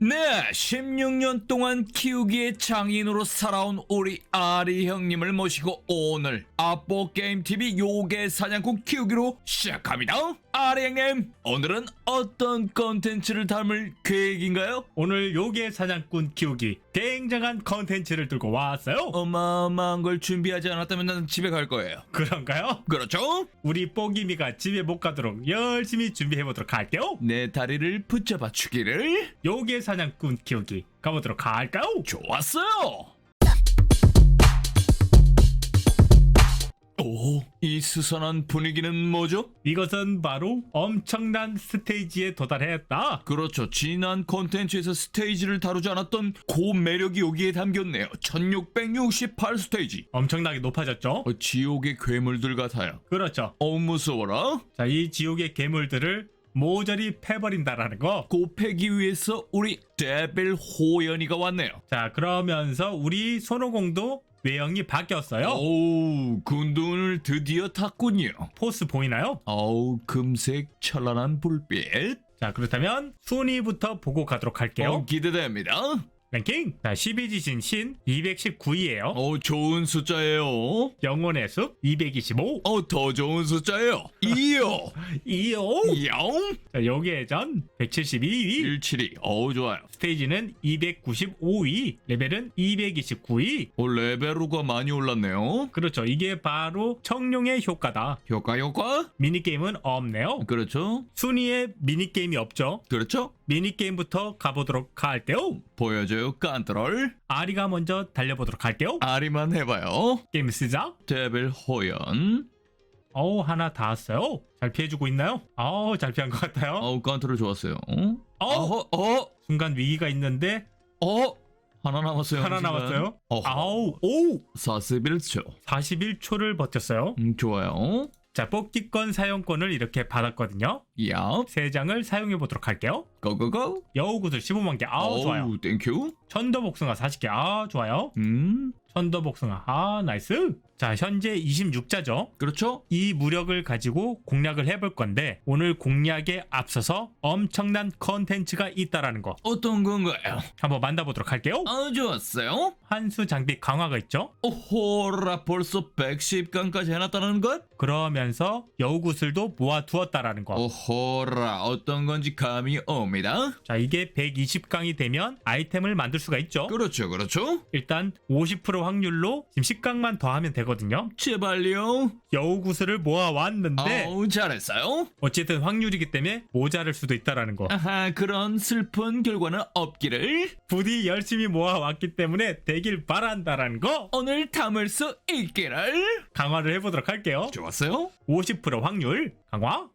네, 16년 동안 키우기의 장인으로 살아온 우리 아리 형님을 모시고 오늘 아뽀 게임 TV 요괴 사냥꾼 키우기로 시작합니다. 아리 형님, 오늘은 어떤 컨텐츠를 담을 계획인가요? 오늘 요괴 사냥꾼 키우기 굉장한 컨텐츠를 들고 왔어요. 어마어마한 걸 준비하지 않았다면 난 집에 갈 거예요. 그런가요? 그렇죠? 우리 뽀기미가 집에 못 가도록 열심히 준비해 보도록 할게요. 내 다리를 붙잡아 주기를 요괴 사냥꾼 키우기 가보도록 할까요? 좋았어요. 오, 이 스선한 분위기는 뭐죠? 이것은 바로 엄청난 스테이지에 도달했다. 그렇죠. 지난 콘텐츠에서 스테이지를 다루지 않았던 고 매력이 여기에 담겼네요. 1668 스테이지. 엄청나게 높아졌죠? 어, 지옥의 괴물들 같아요. 그렇죠. 어우 무서워라. 자, 이 지옥의 괴물들을 모조리 패버린다라는 거. 고패기 위해서 우리 데빌 호연이가 왔네요. 자, 그러면서 우리 손오공도 외형이 바뀌었어요. 오우, 군dun을 드디어 탔군요. 포스 보이나요? 어우, 금색 찬란한 불빛. 자, 그렇다면 순위부터 보고 가도록 할게요. 어, 기대됩니다. 랭킹 자 12지신 신 219위에요 어, 좋은 숫자예요. 영혼의 숲 225 어, 더 좋은 숫자예요. 2요. 25 0. 자 요괴의 전 172위 172. 어우, 좋아요. 스테이지는 295위 레벨은 229위 어, 레벨로가 많이 올랐네요. 그렇죠 이게 바로 청룡의 효과다 효과, 효과? 미니게임은 없네요 그렇죠. 순위에 미니게임이 없죠 그렇죠. 미니게임부터 가보도록 할게요 보여줘요, 깐트롤. 아리가 먼저 달려보도록 할게요 아리만 해봐요. 게임 시작 데빌 호연. 어우 하나 닿았어요 잘 피해주고 있나요? 어우 잘 피한 것 같아요 어우, 깐트롤 좋았어요. 어? 어, 어, 순간 위기가 있는데 어? 하나 남았어요. 하나 지금. 남았어요. 어, 아우 오 41초. 41초를 버텼어요. 음, 좋아요. 자 뽑기권 사용권을 이렇게 받았거든요. 야, 세 장을 사용해 보도록 할게요. 고고고. 여우구슬 15만 개. 아우 좋아요. 땡큐. 천도복숭아 40개. 아 좋아요. 음, 천도복숭아. 아 나이스. 자 현재 26자죠. 그렇죠. 이 무력을 가지고 공략을 해볼 건데 오늘 공략에 앞서서 엄청난 컨텐츠가 있다라는 거 어떤 건가요? 한번 만나보도록 할게요. 아, 좋았어요. 한수 장비 강화가 있죠. 오호라, 벌써 110강까지 해놨다는 것? 그러면서 여우구슬도 모아두었다라는 거. 오호라, 어떤 건지 감이 옵니다. 자, 이게 120강이 되면 아이템을 만들 수가 있죠. 그렇죠, 그렇죠. 일단 50% 확률로 지금 10강만 더 하면 되거든요. 제발요. 여우 구슬을 모아왔는데 어우, 잘했어요. 어쨌든 확률이기 때문에 모자랄 수도 있다라는 거. 아하, 그런 슬픈 결과는 없기를 부디 열심히 모아왔기 때문에 되길 바란다라는 거 오늘 담을 수 있기를. 강화를 해보도록 할게요. 좋았어요. 50% 확률 강화.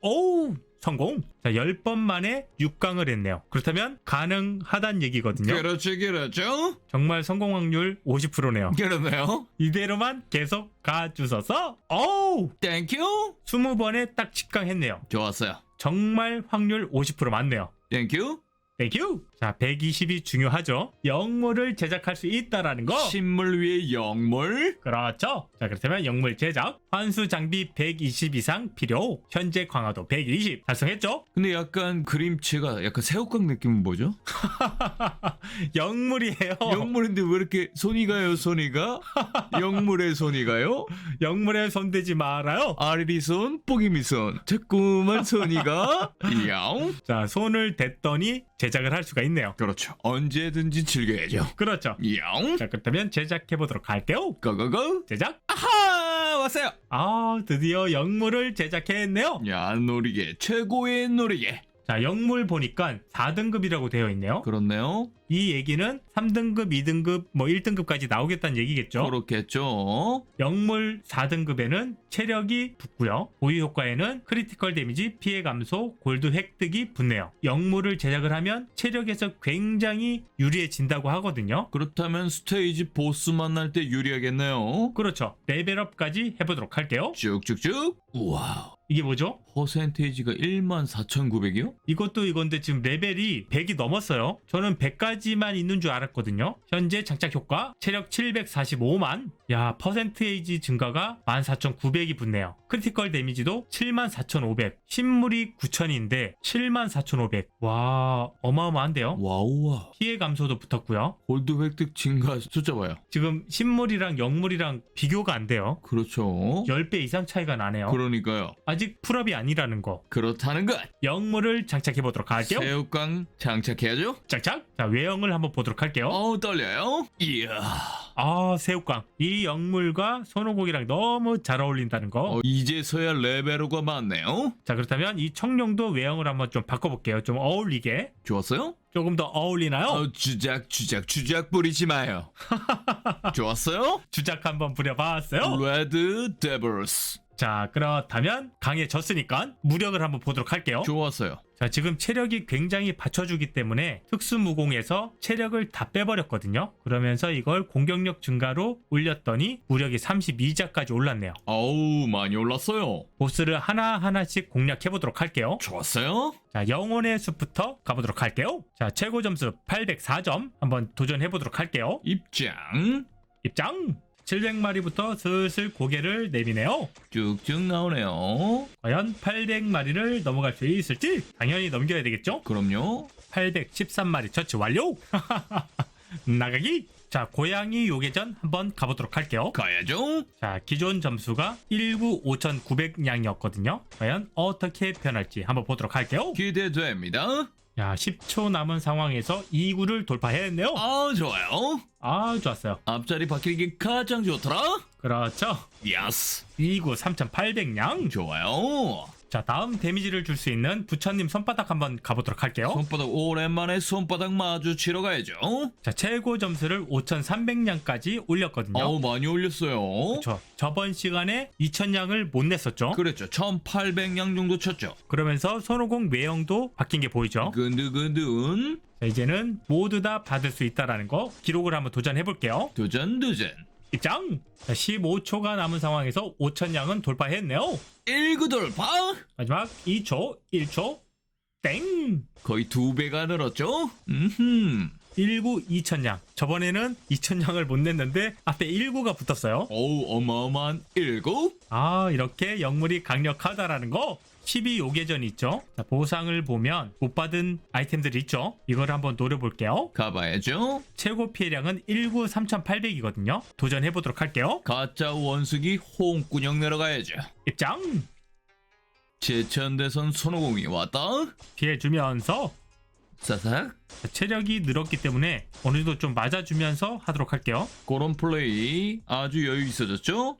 오우 성공. 자 10번 만에 6강을 했네요. 그렇다면 가능하단 얘기거든요. 그렇죠, 그렇죠. 정말 성공 확률 50%네요. 그러네요. 이대로만 계속 가주셔서 어우 땡큐. 20번에 딱 10강 했네요. 좋았어요. 정말 확률 50% 맞네요. 땡큐. 땡큐. 자, 120이 중요하죠. 영물을 제작할 수 있다라는 거. 식물 위에 영물. 그렇죠. 자, 그렇다면 영물 제작 환수 장비 120 이상 필요. 현재 강화도 120 달성했죠? 근데 약간 그림체가 약간 새우깡 느낌은 뭐죠? 영물이에요. 영물인데 왜 이렇게 손이 가요, 손이 가? 영물의 손이 가요? 영물에 손대지 말아요. 아리리 손, 뽀기미 손, 자꾸만 손이 가? 야옹. 자, 손을 댔더니 제작을 할 수가 있 네요. 그렇죠. 언제든지 즐겨야죠. 그렇죠. 야옹. 자, 그렇다면 제작해 보도록 할게요. 고고고. 제작. 아하! 왔어요. 아, 드디어 영물을 제작했네요. 야, 놀이개. 최고의 놀이개. 자, 영물 보니까 4등급이라고 되어 있네요. 그렇네요. 이 얘기는 3등급, 2등급, 뭐 1등급까지 나오겠다는 얘기겠죠. 그렇겠죠. 영물 4등급에는 체력이 붙고요. 보유 효과에는 크리티컬 데미지, 피해 감소, 골드 획득이 붙네요. 영물을 제작을 하면 체력에서 굉장히 유리해진다고 하거든요. 그렇다면 스테이지 보스 만날 때 유리하겠네요. 그렇죠. 레벨업까지 해보도록 할게요. 쭉쭉쭉. 우와. 이게 뭐죠? 퍼센테이지가 14,900이요? 이것도 이건데 지금 레벨이 100이 넘었어요. 저는 100까 지만 있는 줄 알았거든요. 현재 장착 효과 체력 745만. 야, 퍼센테이지 증가가 14,900이 붙네요. 크리티컬 데미지도 74,500. 신물이 9,000인데 74,500. 와, 어마어마한데요. 와우와. 피해 감소도 붙었고요. 골드 획득 증가 숫자 봐요. 지금 신물이랑 영물이랑 비교가 안 돼요. 그렇죠. 10배 이상 차이가 나네요. 그러니까요. 아직 풀업이 아니라는 거. 그렇다는 것. 영물을 장착해 보도록 할게요. 새우깡 장착해야죠. 장착. 자, 외형을 한번 보도록 할게요. 어우 떨려요. 이야. 아, 새우깡. 이 영물과 손오공이랑 너무 잘 어울린다는 거. 어, 이제서야 레벨로가 맞네요. 자, 그렇다면 이 청룡도 외형을 한번 좀 바꿔볼게요. 좀 어울리게. 좋았어요? 조금 더 어울리나요? 어, 주작 주작 주작 부리지 마요. 좋았어요? 주작 한번 부려봤어요. 레드 데블스. 자, 그렇다면 강해졌으니까 무력을 한번 보도록 할게요. 좋았어요. 자, 지금 체력이 굉장히 받쳐주기 때문에 특수무공에서 체력을 다 빼버렸거든요. 그러면서 이걸 공격력 증가로 올렸더니 무력이 32자까지 올랐네요. 어우 많이 올랐어요. 보스를 하나하나씩 공략해보도록 할게요. 좋았어요? 자, 영혼의 숲부터 가보도록 할게요. 자, 최고 점수 804점 한번 도전해보도록 할게요. 입장. 입장! 700마리부터 슬슬 고개를 내미네요. 쭉쭉 나오네요. 과연 800마리를 넘어갈 수 있을지 당연히 넘겨야 되겠죠? 그럼요. 813마리 처치 완료! 나가기! 자, 고양이 요괴전 한번 가보도록 할게요. 가야죠. 자, 기존 점수가 195,900냥이었거든요. 과연 어떻게 변할지 한번 보도록 할게요. 기대됩니다. 야, 10초 남은 상황에서 2구를 돌파해냈네요. 아 좋아요. 아, 좋았어요. 앞자리 바뀌기 가장 좋더라. 그렇죠. 야스. 2구 3,800냥. 좋아요. 자, 다음 데미지를 줄 수 있는 부처님 손바닥 한번 가보도록 할게요. 손바닥 오랜만에 손바닥 마주치러 가야죠. 자, 최고 점수를 5,300냥까지 올렸거든요. 어우 많이 올렸어요. 그렇죠. 저번 시간에 2,000냥을 못 냈었죠. 그랬죠. 1800양 정도 쳤죠. 그러면서 손오공 외형도 바뀐 게 보이죠. 근두근둔 자, 이제는 모두 다 받을 수 있다라는 거 기록을 한번 도전해 볼게요. 도전 도전. 입장. 자, 15초가 남은 상황에서 5,000냥은 돌파했네요. 1구 돌파. 마지막 2초, 1초, 땡! 거의 두 배가 늘었죠. 음흠. 19, 2,000냥. 저번에는 2,000냥을 못 냈는데 앞에 19가 붙었어요. 어우 어마어마한 1구. 아, 이렇게 영물이 강력하다라는 거. 12 요괴전이 있죠. 자, 보상을 보면 못 받은 아이템들이 있죠. 이걸 한번 노려볼게요. 가봐야죠. 최고 피해량은 19 3,800이거든요. 도전해 보도록 할게요. 가짜 원숭이 홍군형 내려가야죠. 입장. 제천대선 손오공이 왔다. 피해 주면서 사삭. 자, 체력이 늘었기 때문에 어느 정도 좀 맞아주면서 하도록 할게요. 그런 플레이 아주 여유 있어졌죠?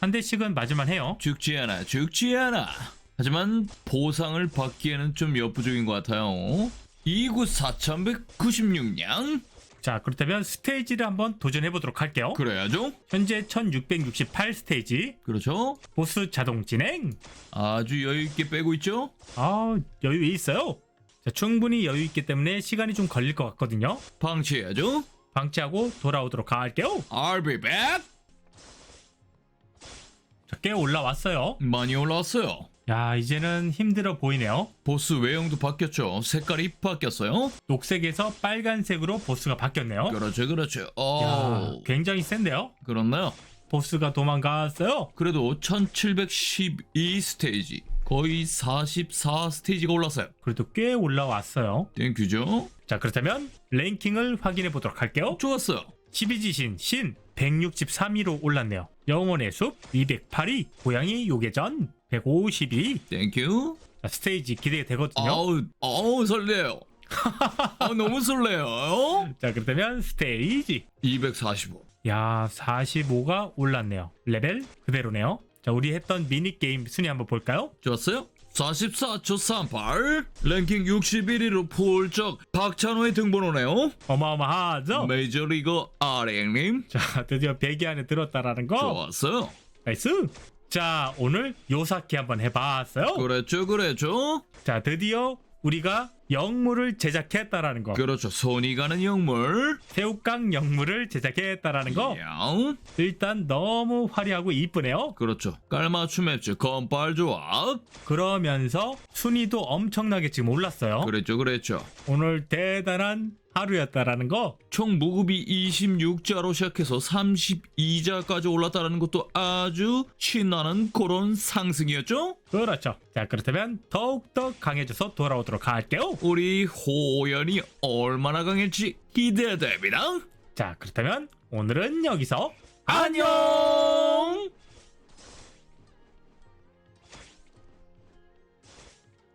한 대씩은 맞을만 해요. 죽지 않아, 죽지 않아. 하지만 보상을 받기에는 좀 여부족인 것 같아요. 2구 4196냥? 자, 그렇다면 스테이지를 한번 도전해 보도록 할게요. 그래야죠? 현재 1668 스테이지. 그렇죠? 보스 자동 진행. 아주 여유 있게 빼고 있죠? 아, 여유 있어요. 자, 충분히 여유 있기 때문에 시간이 좀 걸릴 것 같거든요. 방치해야죠? 방치하고 돌아오도록 할게요. I'll be back! 자, 꽤 올라왔어요. 많이 올라왔어요. 야, 이제는 힘들어 보이네요. 보스 외형도 바뀌었죠? 색깔이 바뀌었어요? 녹색에서 빨간색으로 보스가 바뀌었네요. 그렇죠, 그렇죠. 야, 어, 굉장히 센데요? 그렇나요? 보스가 도망갔어요. 그래도 1712 스테이지. 거의 44 스테이지가 올랐어요. 그래도 꽤 올라왔어요. 땡큐죠? 자, 그렇다면 랭킹을 확인해 보도록 할게요. 좋았어요. 12지신 신 163위로 올랐네요. 영혼의 숲 208위, 고양이 요괴전 152위. 땡큐. 자, 스테이지 기대되거든요. 아우, 아우 설레요. 아, 너무 설레요. 자, 그렇다면 스테이지. 245. 야, 45가 올랐네요. 레벨 그대로네요. 자, 우리 했던 미니 게임 순위 한번 볼까요? 좋았어요? 44초 38 랭킹 61위로 폴쩍 박찬호의 등번호네요 어마어마하죠? 메이저리거 아랭님 자, 드디어 100위 안에 들었다라는 거. 좋았어요 나이스. 자, 오늘 요사키 한번 해봤어요. 그랬죠 그랬죠 자, 드디어 우리가 영물을 제작했다라는 거. 그렇죠. 손이 가는 영물. 새우깡 영물을 제작했다라는 거. 야, 일단 너무 화려하고 이쁘네요. 그렇죠. 깔맞춤 맵지 건빨 조합. 그러면서 순위도 엄청나게 지금 올랐어요. 그랬죠, 그랬죠. 오늘 대단한 하루였다라는 거. 총 무급이 26자로 시작해서 32자까지 올랐다는 것도 아주 신나는 그런 상승이었죠? 그렇죠. 자, 그렇다면 더욱더 강해져서 돌아오도록 할게요. 우리 호연이 얼마나 강할지 기대됩니다. 자, 그렇다면 오늘은 여기서 안녕!